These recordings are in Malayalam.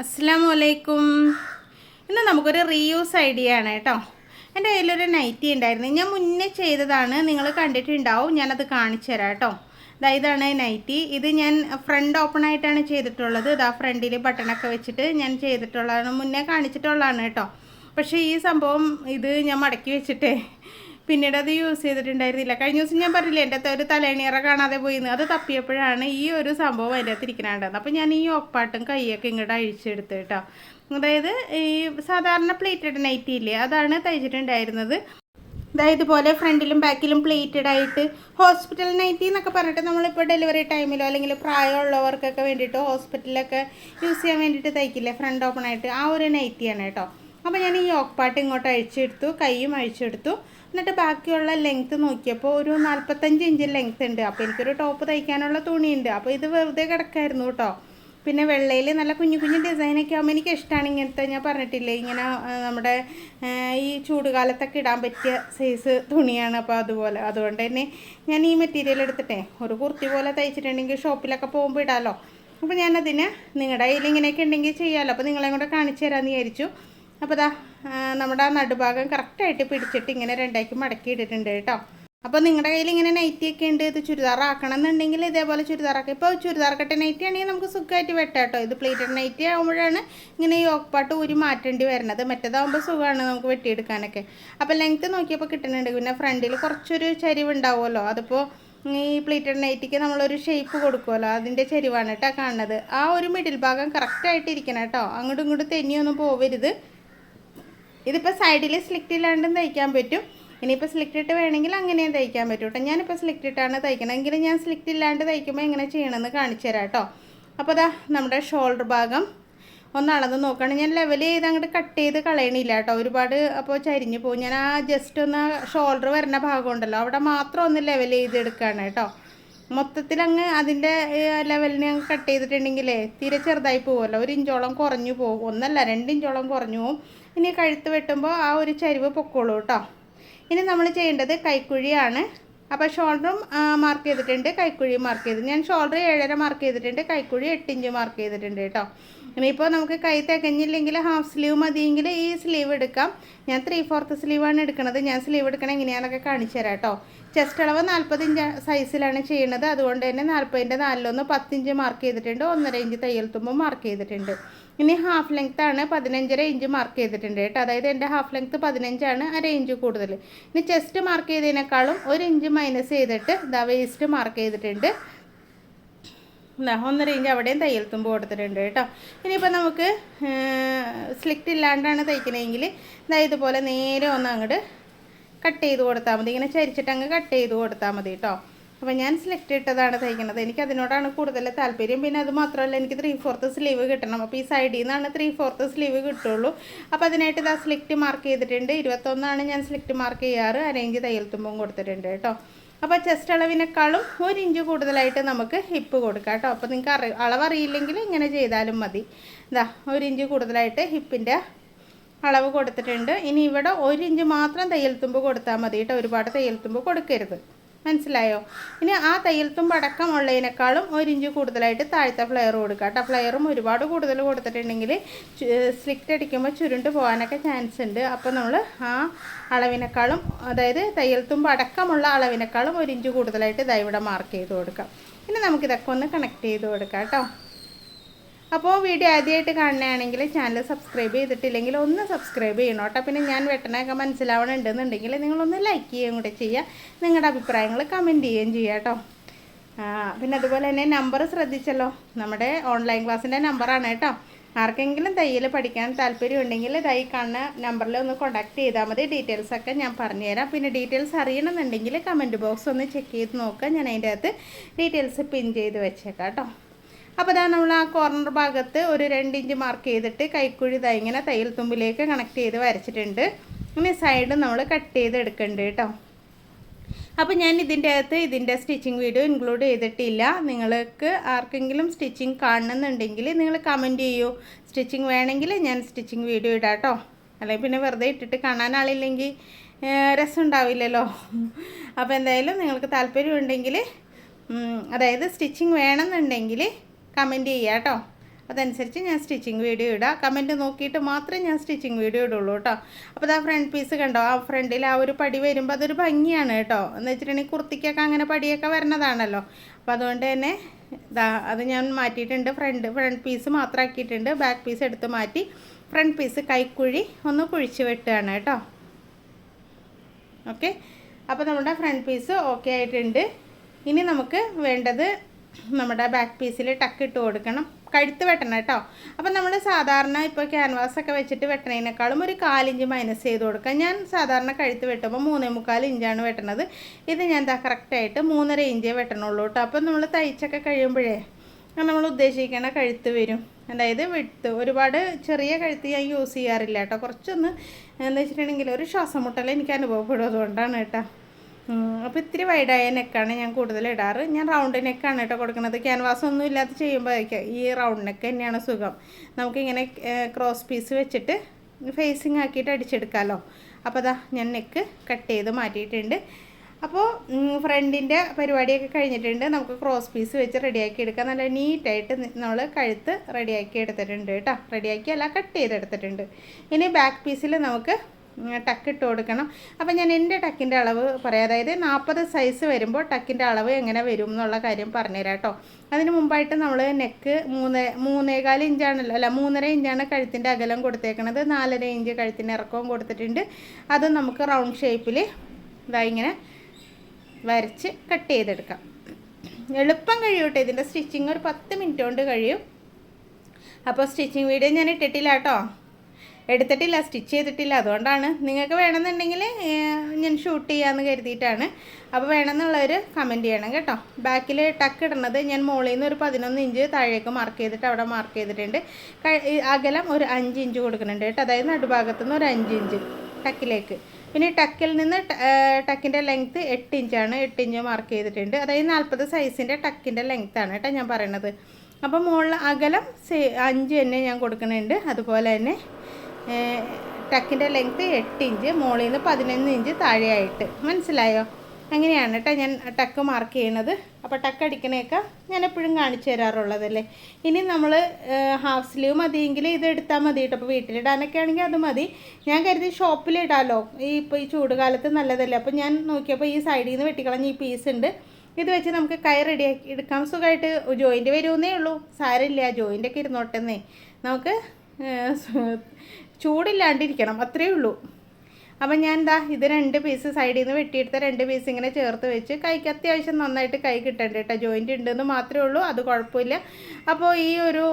അസ്സാം വലൈക്കും ഇന്ന് നമുക്കൊരു റീയൂസ് ഐഡിയ ആണ് കേട്ടോ. എന്റെ കയ്യിലൊരു നൈറ്റി ഉണ്ടായിരുന്നു. ഞാൻ മുന്നേ ചെയ്തതാണ്. നിങ്ങൾ കണ്ടിട്ടുണ്ടാവും. ഞാനത് കാണിച്ചു തരാം കേട്ടോ. ഇതാ ഇതാണ് നൈറ്റി ഇത് ഞാൻ ഫ്രണ്ട് ഓപ്പൺ ആയിട്ടാണ് ചെയ്തിട്ടുള്ളത്. ഇതാ ഫ്രണ്ടിൽ ബട്ടണൊക്കെ വെച്ചിട്ട് ഞാൻ ചെയ്തിട്ടുള്ളതാണ്. മുന്നേ കാണിച്ചിട്ടുള്ളതാണ് കേട്ടോ. പക്ഷേ ഈ സംഭവം ഇത് ഞാൻ മടക്കി വെച്ചിട്ടേ പിന്നീട് അത് യൂസ് ചെയ്തിട്ടുണ്ടായിരുന്നില്ല. കഴിഞ്ഞ ദിവസം ഞാൻ പറഞ്ഞില്ലേ എന്റെ ഒരു തലേണിയറ കാണാതെ പോയിന്ന്. അത് തപ്പിയപ്പോഴാണ് ഈ ഒരു സംഭവം അതിന്റെ അകത്ത് ഇരിക്കണുണ്ടത് അപ്പോൾ ഞാൻ ഈ ഓപ്പാട്ടും കൈയൊക്കെ ഇങ്ങോട്ട് അഴിച്ചെടുത്ത് കേട്ടോ. അതായത് ഈ സാധാരണ പ്ലേറ്റഡ് നൈറ്റി ഇല്ലേ അതാണ് തയ്ച്ചിട്ടുണ്ടായിരുന്നത്. അതായത് ഇതുപോലെ ഫ്രണ്ടിലും ബാക്കിലും പ്ലേറ്റഡ് ആയിട്ട് ഹോസ്പിറ്റൽ നൈറ്റി എന്നൊക്കെ പറഞ്ഞിട്ട് നമ്മളിപ്പോൾ ഡെലിവറി ടൈമിലോ അല്ലെങ്കിൽ പ്രായമുള്ളവർക്കൊക്കെ വേണ്ടിയിട്ട് ഹോസ്പിറ്റലിലൊക്കെ യൂസ് ചെയ്യാൻ വേണ്ടിയിട്ട് തയ്ക്കില്ലേ ഫ്രണ്ട് ഓപ്പൺ ആയിട്ട് ആ ഒരു നൈറ്റിയാണ് കേട്ടോ. അപ്പോൾ ഞാൻ ഈ യോക്പാട്ട് ഇങ്ങോട്ട് അഴിച്ചെടുത്തു കൈയും അഴിച്ചെടുത്തു. എന്നിട്ട് ബാക്കിയുള്ള ലെങ്ത്ത് നോക്കിയപ്പോൾ ഒരു നാൽപ്പത്തഞ്ച് ഇഞ്ച് ലെങ്ത്ത് ഉണ്ട്. അപ്പോൾ എനിക്കൊരു ടോപ്പ് തയ്ക്കാനുള്ള തുണിയുണ്ട്. അപ്പോൾ ഇത് വെറുതെ കിടക്കായിരുന്നു കേട്ടോ പിന്നെ വെള്ളയിൽ നല്ല കുഞ്ഞു കുഞ്ഞു ഡിസൈനൊക്കെ ആകുമ്പോൾ എനിക്ക് ഇഷ്ടമാണ് ഇങ്ങനത്തെ ഞാൻ പറഞ്ഞിട്ടില്ലേ ഇങ്ങനെ നമ്മുടെ ഈ ചൂടുകാലത്തൊക്കെ ഇടാൻ പറ്റിയ സൈസ് തുണിയാണ്. അപ്പോൾ അതുപോലെ അതുകൊണ്ട് തന്നെ ഞാൻ ഈ മെറ്റീരിയൽ എടുത്തിട്ടേ ഒരു കുർത്തി പോലെ തയ്ച്ചിട്ടുണ്ടെങ്കിൽ ഷോപ്പിലൊക്കെ പോകുമ്പോൾ ഇടാമല്ലോ അപ്പോൾ ഞാനതിന് നിങ്ങളുടെ കയ്യിൽ ഇങ്ങനെയൊക്കെ ഉണ്ടെങ്കിൽ ചെയ്യാമല്ലോ അപ്പോൾ നിങ്ങളെയും കൂടെ കാണിച്ചു തരാമെന്ന് വിചാരിച്ചു. അപ്പോൾ ഇതാ നമ്മുടെ ആ നടുഭാഗം കറക്റ്റായിട്ട് പിടിച്ചിട്ട് ഇങ്ങനെ രണ്ടാക്കി മടക്കി ഇട്ടിട്ടുണ്ട് കേട്ടോ. അപ്പോൾ നിങ്ങളുടെ കയ്യിൽ ഇങ്ങനെ നൈറ്റി ഒക്കെ ഉണ്ട് ഇത് ചുരിദാർ ആക്കണം എന്നുണ്ടെങ്കിൽ ഇതേപോലെ ചുരിദാറാക്കുക ഇപ്പോൾ ചുരിദാർ കട്ട നൈറ്റി ആണെങ്കിൽ നമുക്ക് സുഖമായിട്ട് വെട്ടാം കേട്ടോ. ഇത് പ്ലേറ്റഡ് നൈറ്റി ആകുമ്പോഴാണ് ഇങ്ങനെ ഈ ഓക്പാട്ട് ഊരി മാറ്റേണ്ടി വരുന്നത് മറ്റേതാകുമ്പോൾ സുഖമാണ് നമുക്ക് വെട്ടിയെടുക്കാനൊക്കെ. അപ്പോൾ ലെങ്ത്ത് നോക്കിയപ്പോൾ കിട്ടുന്നുണ്ട് പിന്നെ ഫ്രണ്ടിൽ കുറച്ചൊരു ചരിവ് ഉണ്ടാവുമല്ലോ അതിപ്പോൾ ഈ പ്ലേറ്റഡ് നൈറ്റിക്ക് നമ്മളൊരു ഷേപ്പ് കൊടുക്കുമല്ലോ. അതിന്റെ ചെരിവാണ് കേട്ടോ കാണുന്നത്. ആ ഒരു മിഡിൽ ഭാഗം കറക്റ്റായിട്ട് ഇരിക്കണം കേട്ടോ. അങ്ങോട്ടും ഇങ്ങോട്ടും തെന്നിയൊന്നും പോവരുത്. ഇതിപ്പോൾ സൈഡിൽ സ്ലിക്റ്റ് ഇല്ലാണ്ടും തയ്ക്കാൻ പറ്റും. ഇനിയിപ്പോൾ സ്ലിക്റ്റ് ഇട്ട് വേണമെങ്കിൽ അങ്ങനെയും തയ്ക്കാൻ പറ്റും കേട്ടോ. ഞാനിപ്പോൾ സ്ലിക്റ്റ് ഇട്ടാണ് തയ്ക്കണം എങ്കിലും ഞാൻ സ്ലിക്റ്റ് ഇല്ലാണ്ട് തയ്ക്കുമ്പോൾ എങ്ങനെ ചെയ്യണമെന്ന് കാണിച്ചു തരാം കേട്ടോ. അപ്പോൾ അതാ നമ്മുടെ ഷോൾഡർ ഭാഗം ഒന്ന് അളന്ന് നോക്കുകയാണ് ഞാൻ ലെവൽ ചെയ്ത് അങ്ങോട്ട് കട്ട് ചെയ്ത് കളയണില്ല കേട്ടോ. ഒരുപാട് അപ്പോൾ ചരിഞ്ഞു പോകും. ഞാൻ ആ ജസ്റ്റ് ഒന്ന് ഷോൾഡർ വരുന്ന ഭാഗം ഉണ്ടല്ലോ. അവിടെ മാത്രം ഒന്ന് ലെവൽ ചെയ്തെടുക്കുകയാണ് കേട്ടോ. മൊത്തത്തിൽ അങ്ങ് അതിന്റെ ലെവലിന് അങ്ങ് കട്ട് ചെയ്തിട്ടുണ്ടെങ്കിലേ തീരെ ചെറുതായി പോകുമല്ലോ ഒരു ഇഞ്ചോളം കുറഞ്ഞു പോകും. ഒന്നല്ല രണ്ട് ഇഞ്ചോളം കുറഞ്ഞു പോകും. ഇനി കഴുത്ത് വെട്ടുമ്പോൾ ആ ഒരു ചരിവ് പൊക്കോളൂ കേട്ടോ ഇനി നമ്മൾ ചെയ്യേണ്ടത് കൈക്കുഴിയാണ്. അപ്പോൾ ഷോൾഡറും മാർക്ക് ചെയ്തിട്ടുണ്ട് കൈക്കുഴിയും മാർക്ക് ചെയ്തു. ഞാൻ ഷോൾഡർ ഏഴര മാർക്ക് ചെയ്തിട്ടുണ്ട് കൈക്കുഴി എട്ട് ഇഞ്ച് മാർക്ക് ചെയ്തിട്ടുണ്ട് കേട്ടോ. ഇനിയിപ്പോൾ നമുക്ക് കൈ തികഞ്ഞില്ലെങ്കിൽ ഹാഫ് സ്ലീവ് മതിയെങ്കിൽ ഈ സ്ലീവ് എടുക്കാം. ഞാൻ ത്രീ ഫോർത്ത് സ്ലീവാണ് എടുക്കുന്നത് ഞാൻ സ്ലീവ് എടുക്കണം എങ്ങനെയാണെന്നൊക്കെ കാണിച്ചു തരാം കേട്ടോ. ചെസ്റ്റ് അളവ് നാൽപ്പത് ഇഞ്ച് സൈസിലാണ് ചെയ്യുന്നത്. അതുകൊണ്ട് തന്നെ നാൽപ്പതിന്റെ നാലിലൊന്ന് പത്തിഞ്ച് മാർക്ക് ചെയ്തിട്ടുണ്ട്. ഒന്നര ഇഞ്ച് തയ്യൽ തുമ്പ് മാർക്ക് ചെയ്തിട്ടുണ്ട്. ഇനി ഹാഫ് ലെങ്ത് ആണ് പതിനഞ്ചര ഇഞ്ച് മാർക്ക് ചെയ്തിട്ടുണ്ട് കേട്ടോ. അതായത് എന്റെ ഹാഫ് ലെങ്ത് പതിനഞ്ചാണ് അര ഇഞ്ച് കൂടുതൽ. ഇനി ചെസ്റ്റ് മാർക്ക് ചെയ്തതിനേക്കാളും ഒരു ഇഞ്ച് മൈനസ് ചെയ്തിട്ട് ദാ വേസ്റ്റ് മാർക്ക് ചെയ്തിട്ടുണ്ട്. ഒന്നര ഇഞ്ച് അവിടെയും തയ്യൽ തുമ്പ് കൊടുത്തിട്ടുണ്ട് കേട്ടോ. ഇനിയിപ്പോൾ നമുക്ക് സ്ലിറ്റ് ഇല്ലാണ്ടാണ് തയ്ക്കണമെങ്കിൽ ഇതാ ഇതുപോലെ നേരെ ഒന്ന് അങ്ങോട്ട് കട്ട് ചെയ്ത് കൊടുത്താൽ മതി. ഇങ്ങനെ ചരിച്ചിട്ട് അങ്ങ് കട്ട് ചെയ്ത് കൊടുത്താൽ മതി കേട്ടോ. അപ്പോൾ ഞാൻ സെലക്ട് ഇട്ടതാണ് തയ്ക്കുന്നത് എനിക്ക് അതിനോടാണ് കൂടുതൽ താല്പര്യം. പിന്നെ അത് മാത്രമല്ല എനിക്ക് ത്രീ ഫോർത്ത് സ്ലീവ് കിട്ടണം. അപ്പോൾ ഈ സൈഡിൽ നിന്നാണ് ത്രീ ഫോർത്ത് സ്ലീവ് കിട്ടുള്ളൂ. അപ്പോൾ അതിനായിട്ട് ഇതാ സെലക്ട് മാർക്ക് ചെയ്തിട്ടുണ്ട്. ഇരുപത്തൊന്നാണ് ഞാൻ സെലക്ട് മാർക്ക് ചെയ്യാറ്. അരയിഞ്ച് തയ്യൽ തുമ്പും കൊടുത്തിട്ടുണ്ട് കേട്ടോ. അപ്പോൾ ചെസ്റ്റ് അളവിനേക്കാളും ഒരു ഇഞ്ച് കൂടുതലായിട്ട് നമുക്ക് ഹിപ്പ് കൊടുക്കാം കേട്ടോ. അപ്പോൾ നിങ്ങൾക്ക് അറി അളവറിയില്ലെങ്കിൽ ഇങ്ങനെ ചെയ്താലും മതി. ഇതാ ഒരു ഇഞ്ച് കൂടുതലായിട്ട് ഹിപ്പിന്റെ അളവ് കൊടുത്തിട്ടുണ്ട്. ഇനി ഇവിടെ ഒരു ഇഞ്ച് മാത്രം തയ്യൽ തുമ്പ് കൊടുത്താൽ മതി കേട്ടോ. ഒരുപാട് തയ്യൽ തുമ്പ് കൊടുക്കരുത്. മനസ്സിലായോ? ഇനി ആ തയ്യൽ തുമ്പ് അടക്കം ഉള്ളതിനേക്കാളും ഒരു ഇഞ്ച് കൂടുതലായിട്ട് താഴത്തെ ഫ്ലെയർ കൊടുക്കുക കേട്ടോ. ഫ്ലെയറും ഒരുപാട് കൂടുതൽ കൊടുത്തിട്ടുണ്ടെങ്കിൽ സ്ലിക്റ്റ് അടിക്കുമ്പോൾ ചുരുണ്ട് പോകാനൊക്കെ ചാൻസ് ഉണ്ട്. അപ്പോൾ നമ്മൾ ആ അളവിനേക്കാളും അതായത് തയ്യൽ തുമ്പ് അടക്കമുള്ള അളവിനേക്കാളും ഒരു ഇഞ്ച് കൂടുതലായിട്ട് ഇതാ ഇവിടെ മാർക്ക് ചെയ്ത് കൊടുക്കാം. ഇനി നമുക്കിതൊക്കെ ഒന്ന് കണക്ട് ചെയ്ത് കൊടുക്കാം കേട്ടോ. അപ്പോൾ വീഡിയോ ആദ്യമായിട്ട് കാണുകയാണെങ്കിൽ ചാനൽ സബ്സ്ക്രൈബ് ചെയ്തിട്ടില്ലെങ്കിൽ ഒന്ന് സബ്സ്ക്രൈബ് ചെയ്യണം കേട്ടോ. പിന്നെ ഞാൻ വെട്ടണമൊക്കെ മനസ്സിലാവണമുണ്ടെന്നുണ്ടെങ്കിൽ നിങ്ങളൊന്ന് ലൈക്ക് ചെയ്യുകയും കൂടെ ചെയ്യുക. നിങ്ങളുടെ അഭിപ്രായങ്ങൾ കമന്റ് ചെയ്യുകയും ചെയ്യുക കേട്ടോ. പിന്നെ അതുപോലെ തന്നെ നമ്പർ ശ്രദ്ധിച്ചല്ലോ. നമ്മുടെ ഓൺലൈൻ ക്ലാസ്സിന്റെ നമ്പറാണ് കേട്ടോ. ആർക്കെങ്കിലും തയ്യൽ പഠിക്കാൻ താല്പര്യം ഉണ്ടെങ്കിൽ തൈ കാണുന്ന നമ്പറിൽ ഒന്ന് കോൺടാക്ട് ചെയ്താൽ മതി. ഡീറ്റെയിൽസ് ഒക്കെ ഞാൻ പറഞ്ഞുതരാം. പിന്നെ ഡീറ്റെയിൽസ് അറിയണമെന്നുണ്ടെങ്കിൽ കമന്റ് ബോക്സ് ഒന്ന് ചെക്ക് ചെയ്ത് നോക്കുക. ഞാൻ അതിന്റെ അകത്ത് ഡീറ്റെയിൽസ് പിൻ ചെയ്ത് വെച്ചേക്കാം കേട്ടോ. അപ്പോൾ ഇതാ നമ്മൾ ആ കോർണർ ഭാഗത്ത് ഒരു രണ്ട് ഇഞ്ച് മാർക്ക് ചെയ്തിട്ട് കൈക്കുഴി ഇതാ ഇങ്ങനെ തയ്യൽ തുമ്പിലേക്ക് കണക്ട് ചെയ്ത് വരച്ചിട്ടുണ്ട്. ഇനി സൈഡ് നമ്മൾ കട്ട് ചെയ്ത് എടുക്കേണ്ടത് കേട്ടോ. അപ്പോൾ ഞാൻ ഇതിന്റെ അകത്ത് ഇതിന്റെ സ്റ്റിച്ചിങ് വീഡിയോ ഇൻക്ലൂഡ് ചെയ്തിട്ടില്ല. നിങ്ങൾക്ക് ആർക്കെങ്കിലും സ്റ്റിച്ചിങ് കാണണമെന്നുണ്ടെങ്കിൽ നിങ്ങൾ കമന്റ് ചെയ്യൂ. സ്റ്റിച്ചിങ് വേണമെങ്കിൽ ഞാൻ സ്റ്റിച്ചിങ് വീഡിയോ ഇടാം കേട്ടോ. അല്ലെങ്കിൽ പിന്നെ വെറുതെ ഇട്ടിട്ട് കാണാൻ ആളില്ലെങ്കിൽ രസം ഉണ്ടാവില്ലല്ലോ. അപ്പോൾ എന്തായാലും നിങ്ങൾക്ക് താല്പര്യമുണ്ടെങ്കിൽ അതായത് സ്റ്റിച്ചിങ് വേണമെന്നുണ്ടെങ്കിൽ കമന്റ് ചെയ്യുക കേട്ടോ. അതനുസരിച്ച് ഞാൻ സ്റ്റിച്ചിങ് വീഡിയോ ഇടാം. കമന്റ് നോക്കിയിട്ട് മാത്രമേ ഞാൻ സ്റ്റിച്ചിങ് വീഡിയോ ഇടുള്ളൂ കേട്ടോ. അപ്പോൾ ആ ഫ്രണ്ട് പീസ് കണ്ടോ? ആ ഫ്രണ്ടിൽ ആ ഒരു പടി വരുമ്പോൾ അതൊരു ഭംഗിയാണ് കേട്ടോ. എന്ന് വെച്ചിട്ടുണ്ടെങ്കിൽ കുർത്തിക്കൊക്കെ അങ്ങനെ പടിയൊക്കെ വരുന്നതാണല്ലോ അപ്പോൾ അതുകൊണ്ട് തന്നെ ഇതാ അത് ഞാൻ മാറ്റിയിട്ടുണ്ട്. ഫ്രണ്ട് ഫ്രണ്ട് പീസ് മാത്രമാക്കിയിട്ടുണ്ട് ബാക്ക് പീസ് എടുത്ത് മാറ്റി ഫ്രണ്ട് പീസ് കൈക്കുഴി ഒന്ന് കുഴിച്ച് വെട്ടുകയാണ് കേട്ടോ. ഓക്കെ അപ്പോൾ നമ്മുടെ ഫ്രണ്ട് പീസ് ഓക്കെ ആയിട്ടുണ്ട്. ഇനി നമുക്ക് വേണ്ടത് നമ്മുടെ ബാക്ക് പീസിൽ ടക്ക് ഇട്ട് കൊടുക്കണം. കഴുത്ത് വെട്ടണം കേട്ടോ. അപ്പം നമ്മൾ സാധാരണ ഇപ്പോൾ ക്യാൻവാസ് ഒക്കെ വെച്ചിട്ട് വെട്ടണതിനേക്കാളും ഒരു കാലിഞ്ച് മൈനസ് ചെയ്ത് കൊടുക്കുക ഞാൻ സാധാരണ കഴുത്ത് വെട്ടുമ്പോൾ മൂന്നേ മുക്കാൽ ഇഞ്ചാണ് വെട്ടണത്. ഇത് ഞാൻ എന്താ കറക്റ്റായിട്ട് മൂന്നര ഇഞ്ചേ വെട്ടണുള്ളൂ കേട്ടോ. അപ്പം നമ്മൾ തയ്ച്ചൊക്കെ കഴിയുമ്പോഴേ നമ്മൾ ഉദ്ദേശിക്കണ കഴുത്ത് വരും. അതായത് വിട്ട് ഒരുപാട് ചെറിയ കഴുത്ത് ഞാൻ യൂസ് ചെയ്യാറില്ല കേട്ടോ. കുറച്ചൊന്ന് എന്താ വെച്ചിട്ടുണ്ടെങ്കിൽ ഒരു ശ്വാസം മുട്ടൽ എനിക്ക് അനുഭവപ്പെടും അതുകൊണ്ടാണ് കേട്ടോ. അപ്പോൾ ഇത്തിരി വൈഡായ നെക്കാണ് ഞാൻ കൂടുതൽ ഇടാറ്. ഞാൻ റൗണ്ട് നെക്കാണ് കേട്ടോ കൊടുക്കുന്നത്. ക്യാൻവാസ് ഒന്നും ഇല്ലാതെ ചെയ്യുമ്പോഴേക്കും ഈ റൗണ്ട് നെക്ക് തന്നെയാണ് സുഖം. നമുക്കിങ്ങനെ ക്രോസ് പീസ് വെച്ചിട്ട് ഫേസിങ് ആക്കിയിട്ട് അടിച്ചെടുക്കാമല്ലോ അപ്പോൾ അതാ ഞാൻ നെക്ക് കട്ട് ചെയ്ത് മാറ്റിയിട്ടുണ്ട്. അപ്പോൾ ഫ്രണ്ടിന്റെ പരിപാടിയൊക്കെ കഴിഞ്ഞിട്ടുണ്ട്. നമുക്ക് ക്രോസ് പീസ് വെച്ച് റെഡിയാക്കി എടുക്കാം. നല്ല നീറ്റായിട്ട് നമ്മൾ കഴുത്ത് റെഡിയാക്കി എടുത്തിട്ടുണ്ട് കേട്ടോ. റെഡിയാക്കി അല്ല കട്ട് ചെയ്തെടുത്തിട്ടുണ്ട്. ഇനി ബാക്ക് പീസിൽ നമുക്ക് ടക്ക് ഇട്ട് കൊടുക്കണം. അപ്പോൾ ഞാൻ എന്റെ ടക്കിന്റെ അളവ് പറയാം. അതായത് നാൽപ്പത് സൈസ് വരുമ്പോൾ ടക്കിന്റെ അളവ് എങ്ങനെ വരും എന്നുള്ള കാര്യം പറഞ്ഞുതരാം കേട്ടോ. അതിന് മുമ്പായിട്ട് നമ്മൾ നെക്ക് മൂന്ന് മൂന്നേകാൽ ഇഞ്ചാണല്ലോ അല്ല മൂന്നര ഇഞ്ചാണ് കഴുത്തിന്റെ അകലം കൊടുത്തേക്കണത്. നാലര ഇഞ്ച് കഴുത്തിന്റെ ഇറക്കവും കൊടുത്തിട്ടുണ്ട്. അത് നമുക്ക് റൗണ്ട് ഷേപ്പിൽ ഇതാ ഇങ്ങനെ വരച്ച് കട്ട് ചെയ്തെടുക്കാം. എളുപ്പം കഴിയൂട്ടെ ഇതിന്റെ സ്റ്റിച്ചിങ് ഒരു പത്ത് മിനിറ്റ് കൊണ്ട് കഴിയും. അപ്പോൾ സ്റ്റിച്ചിങ് വീഡിയോ ഞാൻ ഇട്ടിട്ടില്ല കേട്ടോ. എടുത്തിട്ടില്ല സ്റ്റിച്ച് ചെയ്തിട്ടില്ല. അതുകൊണ്ടാണ് നിങ്ങൾക്ക് വേണമെന്നുണ്ടെങ്കിൽ ഞാൻ ഷൂട്ട് ചെയ്യാമെന്ന് കരുതിയിട്ടാണ്. അപ്പോൾ വേണമെന്നുള്ളവർ കമന്റ് ചെയ്യണം കേട്ടോ. ബാക്കിൽ ടക്ക് ഇടുന്നത് ഞാൻ മുകളിൽ നിന്ന് ഒരു പതിനൊന്ന് ഇഞ്ച് താഴേക്ക് മാർക്ക് ചെയ്തിട്ട് അവിടെ മാർക്ക് ചെയ്തിട്ടുണ്ട്. അകലം ഒരു അഞ്ച് ഇഞ്ച് കൊടുക്കുന്നുണ്ട് കേട്ടോ. അതായത് നടുഭാഗത്തു നിന്ന് ഒരു അഞ്ച് ഇഞ്ച് ടക്കിലേക്ക് പിന്നെ ടക്കിൽ നിന്ന് ടക്കിന്റെ ലെങ്ത്ത് എട്ട് ഇഞ്ചാണ് എട്ട് ഇഞ്ച് മാർക്ക് ചെയ്തിട്ടുണ്ട്. അതായത് നാൽപ്പത് സൈസിന്റെ ടക്കിന്റെ ലെങ്ത്താണ് കേട്ടോ ഞാൻ പറയണത്. അപ്പോൾ മുകളിൽ അകലം അഞ്ച് തന്നെ ഞാൻ കൊടുക്കുന്നുണ്ട്. അതുപോലെ തന്നെ ടക്കിന്റെ ലെങ്ത്ത് എട്ട് ഇഞ്ച് മുകളിൽ നിന്ന് പതിനൊന്ന് ഇഞ്ച് താഴെയായിട്ട്. മനസ്സിലായോ? അങ്ങനെയാണ് കേട്ടോ ഞാൻ ടക്ക് മാർക്ക് ചെയ്യണത്. അപ്പോൾ ടക്ക് അടിക്കണേക്കെ ഞാൻ എപ്പോഴും കാണിച്ചു തരാറുള്ളതല്ലേ? ഇനി നമ്മൾ ഹാഫ് സ്ലീവ് മതിയെങ്കിൽ ഇത് എടുത്താൽ മതി കേട്ടോ അപ്പോൾ വീട്ടിലിടാനൊക്കെ ആണെങ്കിൽ അത് മതി. ഞാൻ കരുതി ഷോപ്പിലിടാമല്ലോ ഈ ഇപ്പോൾ ഈ ചൂടുകാലത്ത് നല്ലതല്ലേ? അപ്പോൾ ഞാൻ നോക്കിയപ്പോൾ ഈ സൈഡിൽ നിന്ന് വെട്ടിക്കളഞ്ഞ് ഈ പീസ് ഉണ്ട്. ഇത് വെച്ച് നമുക്ക് കൈ റെഡിയാക്കി എടുക്കാം. സുഖമായിട്ട് ജോയിന്റ് വരുമെന്നേ ഉള്ളൂ. സാരമില്ല. ജോയിന്റൊക്കെ ഇരുന്നോട്ടെന്നേ. നമുക്ക് ചൂടില്ലാണ്ടിരിക്കണം അത്രയേ ഉള്ളൂ. അപ്പം ഞാൻ എന്താ ഇത് രണ്ട് പീസ് സൈഡിൽ നിന്ന് വെട്ടിയെടുത്ത രണ്ട് പീസ് ഇങ്ങനെ ചേർത്ത് വെച്ച് കൈക്ക് അത്യാവശ്യം നന്നായിട്ട് കൈ കിട്ടണ്ട കേട്ടോ. ജോയിന്റ് ഉണ്ടെന്ന് മാത്രമേ ഉള്ളൂ അത് കുഴപ്പമില്ല. അപ്പോൾ ഈ ഒരു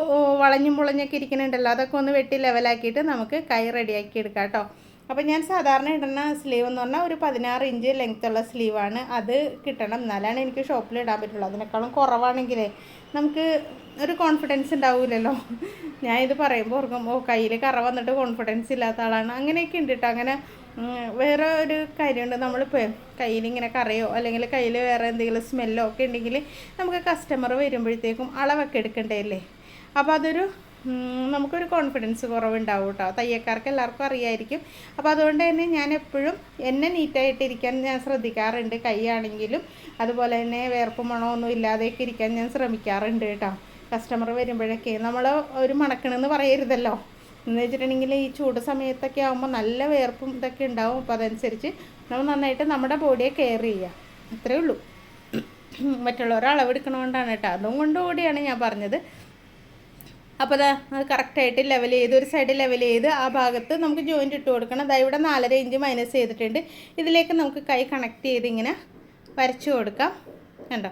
വളഞ്ഞും പുളഞ്ഞൊക്കെ ഇരിക്കുന്നുണ്ടല്ലോ അതൊക്കെ ഒന്ന് വെട്ടി ലെവലാക്കിയിട്ട് നമുക്ക് കൈ റെഡിയാക്കി എടുക്കാം കേട്ടോ. അപ്പോൾ ഞാൻ സാധാരണ ഇടുന്ന സ്ലീവ് എന്ന് പറഞ്ഞാൽ ഒരു പതിനാറ് ഇഞ്ച് ലെങ്ത്തുള്ള സ്ലീവാണ് അത് കിട്ടണം. എന്നാലാണ് എനിക്ക് ഷോപ്പിൽ ഇടാൻ പറ്റുള്ളൂ. അതിനേക്കാളും കുറവാണെങ്കിലേ നമുക്ക് ഒരു കോൺഫിഡൻസ് ഉണ്ടാവില്ലല്ലോ ഞാൻ ഇത് പറയുമ്പോൾ ഓർക്കും ഓ കയ്യിൽ കറ വന്നിട്ട് കോൺഫിഡൻസ് ഇല്ലാത്ത ആളാണ്. അങ്ങനെയൊക്കെ ഉണ്ട് കേട്ടോ അങ്ങനെ വേറെ ഒരു കാര്യമുണ്ട്. നമ്മളിപ്പോൾ കയ്യിൽ ഇങ്ങനെ കറയോ അല്ലെങ്കിൽ കയ്യിൽ വേറെ എന്തെങ്കിലും സ്മെല്ലോ ഒക്കെ ഉണ്ടെങ്കിൽ നമുക്ക് കസ്റ്റമർ വരുമ്പോഴത്തേക്കും അളവൊക്കെ എടുക്കണ്ടേ അല്ലേ അപ്പോൾ അതൊരു നമുക്കൊരു കോൺഫിഡൻസ് കുറവുണ്ടാവും കേട്ടോ തയ്യക്കാർക്ക് എല്ലാവർക്കും അറിയായിരിക്കും. അപ്പോൾ അതുകൊണ്ട് തന്നെ ഞാൻ എപ്പോഴും എന്നെ നീറ്റായിട്ടിരിക്കാൻ ഞാൻ ശ്രദ്ധിക്കാറുണ്ട്. കൈയാണെങ്കിലും അതുപോലെ തന്നെ വേർപ്പ് മണമൊന്നും ഇല്ലാതെയൊക്കെ ഇരിക്കാൻ ഞാൻ ശ്രമിക്കാറുണ്ട് കേട്ടോ കസ്റ്റമർ വരുമ്പോഴൊക്കെ നമ്മൾ ഒരു മണക്കണമെന്ന് പറയരുതല്ലോ. എന്ന് വെച്ചിട്ടുണ്ടെങ്കിൽ ഈ ചൂട് സമയത്തൊക്കെ ആകുമ്പോൾ നല്ല വേർപ്പും ഇതൊക്കെ ഉണ്ടാവും. അപ്പോൾ അതനുസരിച്ച് നമ്മൾ നന്നായിട്ട് നമ്മുടെ ബോഡിയെ കെയർ ചെയ്യുക അത്രേ ഉള്ളൂ. മറ്റുള്ളവരെ അളവെടുക്കണോണ്ടാണ് കേട്ടോ അതും കൊണ്ടുകൂടിയാണ് ഞാൻ പറഞ്ഞത്. അപ്പോൾ അത് കറക്റ്റായിട്ട് ലെവൽ ചെയ്ത് ഒരു സൈഡ് ലെവൽ ചെയ്ത് ആ ഭാഗത്ത് നമുക്ക് ജോയിന്റ് ഇട്ട് കൊടുക്കണം. അതായത് ഇവിടെ നാലര ഇഞ്ച് മൈനസ് ചെയ്തിട്ടുണ്ട്. ഇതിലേക്ക് നമുക്ക് കൈ കണക്ട് ചെയ്ത് ഇങ്ങനെ വരച്ചു കൊടുക്കാം. കണ്ടോ?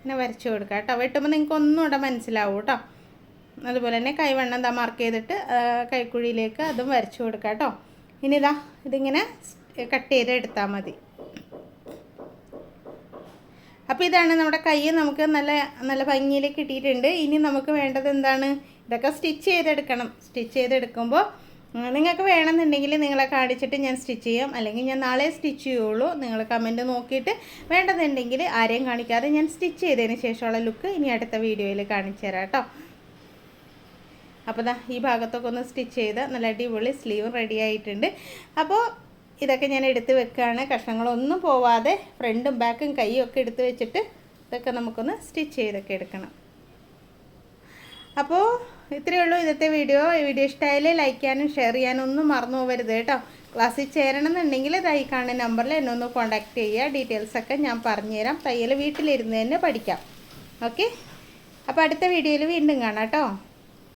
ഇങ്ങനെ വരച്ചു കൊടുക്കാം കേട്ടോ. വെട്ടുമ്പോൾ നിങ്ങൾക്ക് ഒന്നും ഇവിടെ മനസ്സിലാവും കേട്ടോ അതുപോലെ തന്നെ കൈവണ്ണം എന്താ മാർക്ക് ചെയ്തിട്ട് കൈക്കുഴിയിലേക്ക് അതും വരച്ചു കൊടുക്കാം കേട്ടോ. ഇനി ഇതാ ഇതിങ്ങനെ കട്ട് ചെയ്ത് എടുത്താൽ മതി. അപ്പോൾ ഇതാണ് നമ്മുടെ കൈ നമുക്ക് നല്ല നല്ല ഭംഗിയിൽ കിട്ടിയിട്ടുണ്ട്. ഇനി നമുക്ക് വേണ്ടത് എന്താണ്? ഇതൊക്കെ സ്റ്റിച്ച് ചെയ്തെടുക്കണം. സ്റ്റിച്ച് ചെയ്തെടുക്കുമ്പോൾ നിങ്ങൾക്ക് വേണമെന്നുണ്ടെങ്കിൽ നിങ്ങളെ കാണിച്ചിട്ട് ഞാൻ സ്റ്റിച്ച് ചെയ്യാം. അല്ലെങ്കിൽ ഞാൻ നാളെ സ്റ്റിച്ച് ചെയ്യുള്ളൂ. നിങ്ങൾ കമന്റ് നോക്കിയിട്ട് വേണ്ടതുണ്ടെങ്കിൽ ആരെയും കാണിക്കാതെ ഞാൻ സ്റ്റിച്ച് ചെയ്തതിന് ശേഷമുള്ള ലുക്ക് ഇനി അടുത്ത വീഡിയോയിൽ കാണിച്ചു തരാം കേട്ടോ. അപ്പോൾ ദാ ഈ ഭാഗത്തൊക്കെ ഒന്ന് സ്റ്റിച്ച് ചെയ്ത് നല്ല അടിപൊളി സ്ലീവ് റെഡി ആയിട്ടുണ്ട്. അപ്പോൾ ഇതൊക്കെ ഞാൻ എടുത്ത് വെക്കുകയാണ്. കഷ്ണങ്ങളൊന്നും പോവാതെ ഫ്രണ്ടും ബാക്കും കൈയും ഒക്കെ എടുത്ത് വെച്ചിട്ട് ഇതൊക്കെ നമുക്കൊന്ന് സ്റ്റിച്ച് ചെയ്തൊക്കെ എടുക്കണം. അപ്പോൾ ഇത്രയേ ഉള്ളൂ ഇന്നത്തെ വീഡിയോ. ഈ വീഡിയോ ഇഷ്ടമായാലേ ലൈക്ക് ചെയ്യാനും ഷെയർ ചെയ്യാനും ഒന്നും മറന്നു പോകരുത് കേട്ടോ. ക്ലാസ്സിൽ ചേരണം എന്നുണ്ടെങ്കിൽ ഇതായി കാണുന്ന നമ്പറിൽ എന്നെ ഒന്ന് കോൺടാക്റ്റ് ചെയ്യുക. ഡീറ്റെയിൽസൊക്കെ ഞാൻ പറഞ്ഞുതരാം. തയ്യൽ വീട്ടിലിരുന്ന് തന്നെ പഠിക്കാം. ഓക്കെ അപ്പോൾ അടുത്ത വീഡിയോയിൽ വീണ്ടും കാണാം കേട്ടോ.